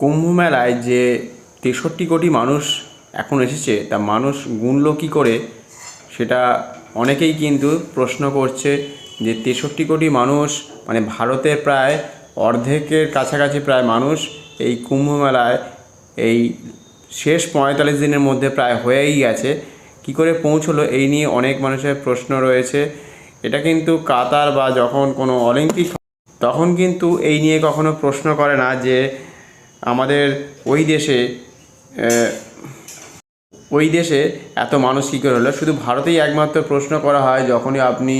কুম্ভ মেলায় যে তেষট্টি কোটি মানুষ এখন এসেছে, তা মানুষ গুনল কী করে? সেটা অনেকেই কিন্তু প্রশ্ন করছে যে তেষট্টি কোটি মানুষ মানে ভারতের প্রায় অর্ধেকের কাছাকাছি প্রায় মানুষ এই কুম্ভ মেলায় এই শেষ পঁয়তাল্লিশ দিনের মধ্যে প্রায় হয়েই গেছে। কী করে পৌঁছলো এই নিয়ে অনেক মানুষের প্রশ্ন রয়েছে। এটা কিন্তু কাতার বা যখন কোনো অলিম্পিক, তখন কিন্তু এই নিয়ে কখনো প্রশ্ন করে না যে আমাদের ওই দেশে ওই দেশে এত মানুষ কী করে হলো? শুধু ভারতেই একমাত্র প্রশ্ন করা হয়, যখনই আপনি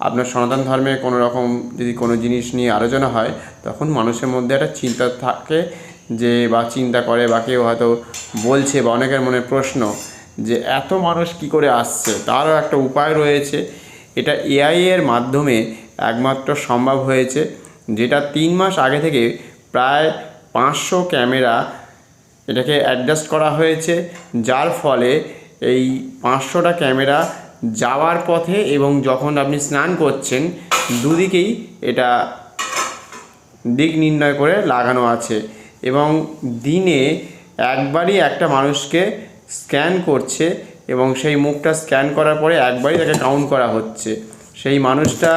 আপনার সনাতন ধর্মে কোনো রকম যদি কোনো জিনিস নিয়ে আলোচনা হয়, তখন মানুষের মধ্যে একটা চিন্তা থাকে যে, বা চিন্তা করে, বা কেউ হয়তো বলছে, বা অনেকের মনে প্রশ্ন যে, এত মানুষ কি করে আসছে? তারও একটা উপায় রয়েছে। এটা এআই এর মাধ্যমে একমাত্র সম্ভব হয়েছে, যেটা তিন মাস আগে থেকে প্রায় পাঁচশো ক্যামেরা এটাকে অ্যাডজাস্ট করা হয়েছে, যার ফলে এই পাঁচশোটা ক্যামেরা যাওয়ার পথে এবং যখন আপনি স্নান করছেন, দুদিকেই এটা দিক নির্ণয় করে লাগানো আছে এবং দিনে একবারই একটা মানুষকে স্ক্যান করছে এবং সেই মুখটা স্ক্যান করার পরে একবারই তাকে কাউন্ট করা হচ্ছে। সেই মানুষটা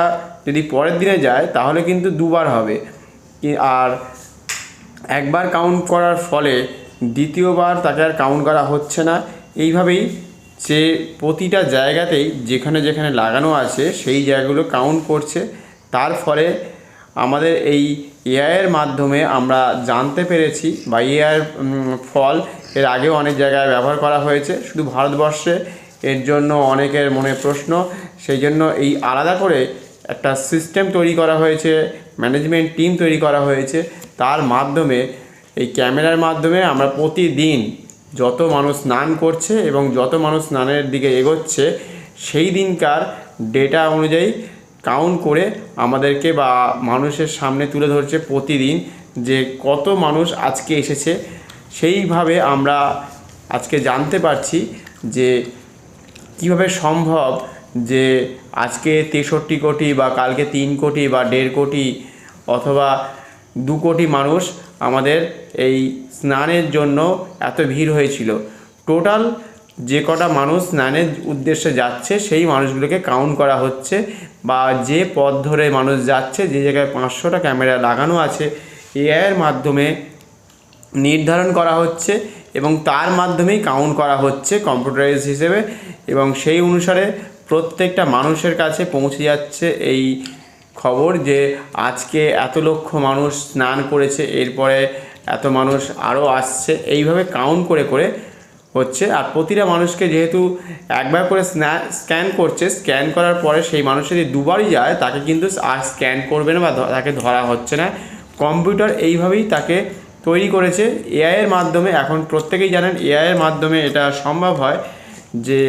যদি পরের দিনে যায়, তাহলে কিন্তু দুবার হবে। আর একবার কাউন্ট করার ফলে দ্বিতীয়বার তাকে আর কাউন্ট করা হচ্ছে না। এইভাবেই সে প্রতিটা জায়গাতেই যেখানে যেখানে লাগানো আছে, সেই জায়গাগুলো কাউন্ট করছে। তার ফলে আমাদের এই এআইয়ের মাধ্যমে আমরা জানতে পেরেছি বা এআইয়ের ফল এর আগেও অনেক জায়গায় ব্যবহার করা হয়েছে। শুধু ভারতবর্ষে এর জন্য অনেকের মনে প্রশ্ন। সেই জন্য এই আলাদা করে একটা সিস্টেম তৈরি করা হয়েছে ম্যানেজমেন্ট টিম তৈরি করা হয়েছে। তার মাধ্যমে, এই ক্যামেরার মাধ্যমে আমরা প্রতিদিন যত মানুষ স্নান করছে এবং যত মানুষ স্নানের দিকে এগোচ্ছে, সেই দিনকার ডেটা অনুযায়ী কাউন্ট করে আমাদেরকে বা মানুষের সামনে তুলে ধরছে প্রতিদিন যে কত মানুষ আজকে এসেছে। সেইভাবে আমরা আজকে জানতে পারছি যে কীভাবে সম্ভব যে আজকে তেষট্টি কোটি বা কালকে তিন কোটি বা দেড় কোটি অথবা দু কোটি মানুষ আমাদের এই স্নানের জন্য এত ভিড় হয়েছিল। টোটাল যে কটা মানুষ স্নানের উদ্দেশ্যে যাচ্ছে, সেই মানুষগুলোকে কাউন্ট করা হচ্ছে বা যে পথ ধরে মানুষ যাচ্ছে, যে জায়গায় পাঁচশোটা ক্যামেরা লাগানো আছে এআইয়ের মাধ্যমে নির্ধারণ করা হচ্ছে এবং তার মাধ্যমেই কাউন্ট করা হচ্ছে কম্পিউটারাইজ হিসেবে এবং সেই অনুসারে প্রত্যেকটা মানুষের কাছে পৌঁছে যাচ্ছে এই খবর যে আজকে এত লক্ষ মানুষ স্নান করেছে, এরপরে এত মানুষ আরও আসছে, এইভাবে কাউন্ট করে করে হচ্ছে। আর প্রতিটা মানুষকে যেহেতু একবার করে স্ক্যান করছে স্ক্যান করার পরে সেই মানুষ যদি দুবারই যায়, তাকে কিন্তু আর স্ক্যান করবে না বা তাকে ধরা হচ্ছে না। কম্পিউটার এইভাবেই তাকে তৈরি করেছে। এআইয়ের মাধ্যমে, এখন প্রত্যেকেই জানেন এআইয়ের মাধ্যমে এটা সম্ভব হয় যে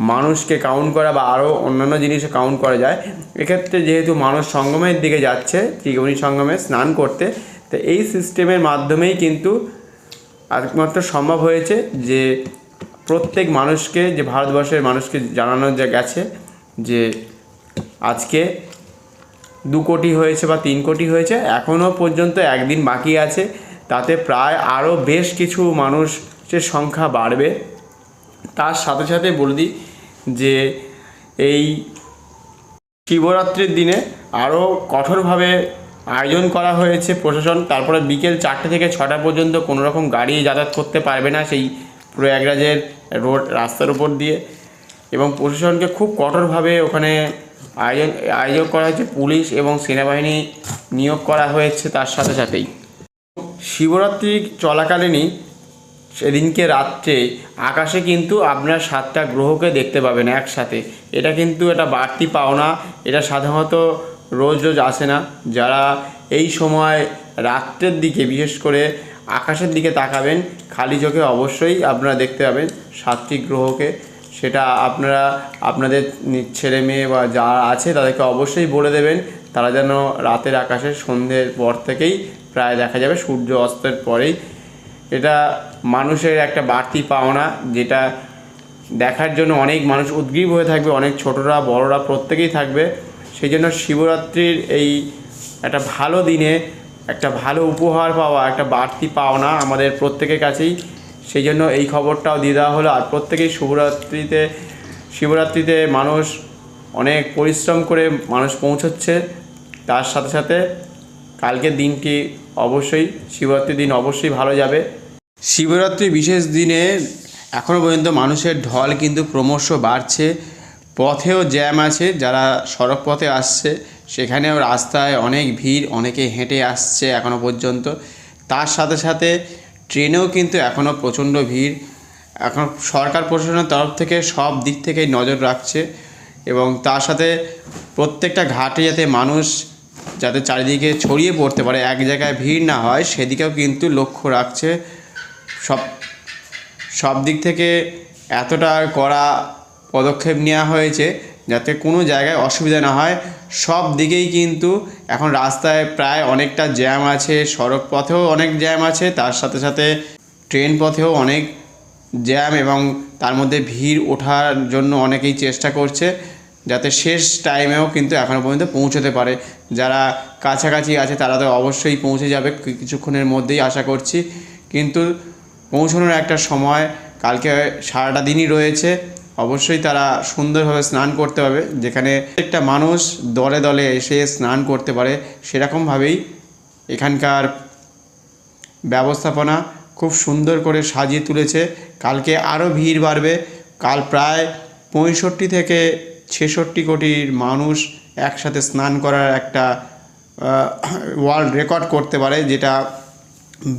মানুষকে কাউন্ট করা বা আরও অন্যান্য জিনিসে কাউন্ট করা যায়। এক্ষেত্রে যেহেতু মানুষ সঙ্গমের দিকে যাচ্ছে ত্রিবেণী সঙ্গমে স্নান করতে, তো এই সিস্টেমের মাধ্যমেই কিন্তু একমাত্র সম্ভব হয়েছে যে প্রত্যেক মানুষকে, যে ভারতবর্ষের মানুষকে জানানো যে গেছে যে আজকে দু কোটি হয়েছে বা তিন কোটি হয়েছে এখনও পর্যন্ত একদিন বাকি আছে। তাতে প্রায় আরও বেশ কিছু মানুষের সংখ্যা বাড়বে। তার সাথে সাথে বলে দিই যে এই শিবরাত্রির দিনে আরও কঠোরভাবে আয়োজন করা হয়েছে প্রশাসন। তারপরে বিকেল চারটে থেকে ছটা পর্যন্ত কোনো রকম গাড়ি যাতায়াত করতে পারবে না সেই প্রয়াগরাজের রোড রাস্তার উপর দিয়ে। এবং প্রশাসনকে খুব কঠোরভাবে ওখানে আয়োজন আয়োজন করা হয়েছে। পুলিশ এবং সেনাবাহিনী নিয়োগ করা হয়েছে তার সাথে সাথেই। শিবরাত্রি চলাকালীনই সেদিনকে রাত্রে আকাশে কিন্তু আপনার সাতটা গ্রহকে দেখতে পাবেন একসাথে। এটা কিন্তু এটা বাড়তি পাওনা। এটা সাধারণত রোজ রোজ আসে না। যারা এই সময় রাত্রের দিকে, বিশেষ করে আকাশের দিকে তাকাবেন, খালি চোখে অবশ্যই আপনারা দেখতে পাবেন সাতটি গ্রহকে। সেটা আপনারা, আপনাদের ছেলে মেয়ে বা যারা আছে তাদেরকে অবশ্যই বলে দেবেন। তারা যেন রাতের আকাশে সন্ধ্যের পর থেকেই প্রায় দেখা যাবে সূর্য অস্তের পরেই। এটা মানুষের একটা বাড়তি পাওনা, যেটা দেখার জন্য অনেক মানুষ উদ্গ্রীব হয়ে থাকবে, অনেক ছোটরা, বড়রা, প্রত্যেকেই থাকবে। সেই জন্য শিবরাত্রির এই একটা ভালো দিনে একটা ভালো উপহার পাওয়া, একটা বাড়তি পাওনা আমাদের প্রত্যেকের কাছেই। সেই জন্য এই খবরটাও দিয়ে দেওয়া হলো। আর প্রত্যেকেই শিবরাত্রিতে শিবরাত্রিতে মানুষ অনেক পরিশ্রম করে মানুষ পৌঁছচ্ছে। তার সাথে সাথে কালকের দিনটি অবশ্যই, শিবরাত্রির দিন অবশ্যই ভালো যাবে। শিবরাত্রি বিশেষ দিনে এখনও পর্যন্ত মানুষের ঢল কিন্তু ক্রমশ বাড়ছে। পথেও জ্যাম আছে, যারা সড়ক পথে আসছে, সেখানেও রাস্তায় অনেক ভিড়, অনেকে হেঁটে আসছে এখনও পর্যন্ত। তার সাথে সাথে ট্রেনেও কিন্তু এখনও প্রচণ্ড ভিড়। এখন সরকার প্রশাসনের তরফ থেকে সব দিক থেকেই নজর রাখছে এবং তার সাথে প্রত্যেকটা ঘাটে যাতে মানুষ যাতে চারিদিকে ছড়িয়ে পড়তে পারে, এক জায়গায় ভিড় না হয়, সেদিকেও কিন্তু লক্ষ্য রাখছে। সব সব দিক থেকে এতটা কড়া পদক্ষেপ নেওয়া হয়েছে যাতে কোনো জায়গায় অসুবিধা না হয়। সব দিকেই কিন্তু এখন রাস্তায় প্রায় অনেকটা জ্যাম আছে, সড়ক পথেও অনেক জ্যাম আছে, তার সাথে সাথে ট্রেন পথেও অনেক জ্যাম এবং তার মধ্যে ভিড় ওঠার জন্য অনেকেই চেষ্টা করছে যাতে শেষ টাইমেও কিন্তু এখনও পর্যন্ত পৌঁছতে পারে। যারা কাছাকাছি আছে তারা তো অবশ্যই পৌঁছে যাবে কিছুক্ষণের মধ্যেই আশা করছি। কিন্তু পৌঁছানোর একটা সময়, কালকে সারাটা দিনই রয়েছে। অবশ্যই তারা সুন্দরভাবে স্নান করতে হবে যেখানে একটা মানুষ দলে দলে এসে স্নান করতে পারে। সেরকমভাবেই এখানকার ব্যবস্থাপনা খুব সুন্দর করে সাজিয়ে তুলেছে। কালকে আরও ভিড় বাড়বে। কাল প্রায় পঁয়ষট্টি থেকে ছেষট্টি কোটির মানুষ একসাথে স্নান করার একটা ওয়ার্ল্ড রেকর্ড করতে পারে, যেটা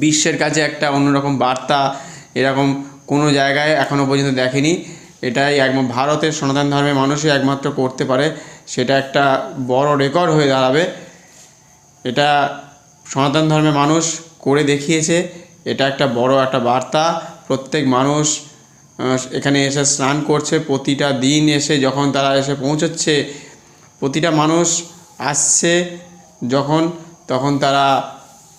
বিশ্বের কাছে একটা অন্যরকম বার্তা এরকম কোনো জায়গায় এখনও পর্যন্ত দেখেনি। এটাই একমাত্র ভারতের সনাতন ধর্মের মানুষই একমাত্র করতে পারে, সেটা একটা বড় রেকর্ড হয়ে দাঁড়াবে। এটা সনাতন ধর্মের মানুষ করে দেখিয়েছে, এটা একটা বড় একটা বার্তা। প্রত্যেক মানুষ এখানে এসে স্নান করছে, প্রতিটা দিন এসে যখন তারা এসে পৌঁছচ্ছে, প্রতিটা মানুষ আসছে যখন, তখন তারা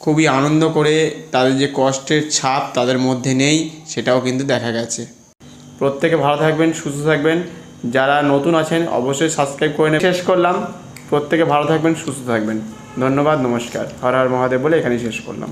খুবই আনন্দ করে তাদের যে কষ্টের ছাপ তাদের মধ্যে নেই, সেটাও কিন্তু দেখা গেছে। প্রত্যেকে ভালো থাকবেন, সুস্থ থাকবেন। যারা নতুন আছেন, অবশ্যই সাবস্ক্রাইব করে শেষ করলাম। প্রত্যেকে ভালো থাকবেন, সুস্থ থাকবেন। ধন্যবাদ, নমস্কার। হর হর মহাদেব বলে এখানেই শেষ করলাম।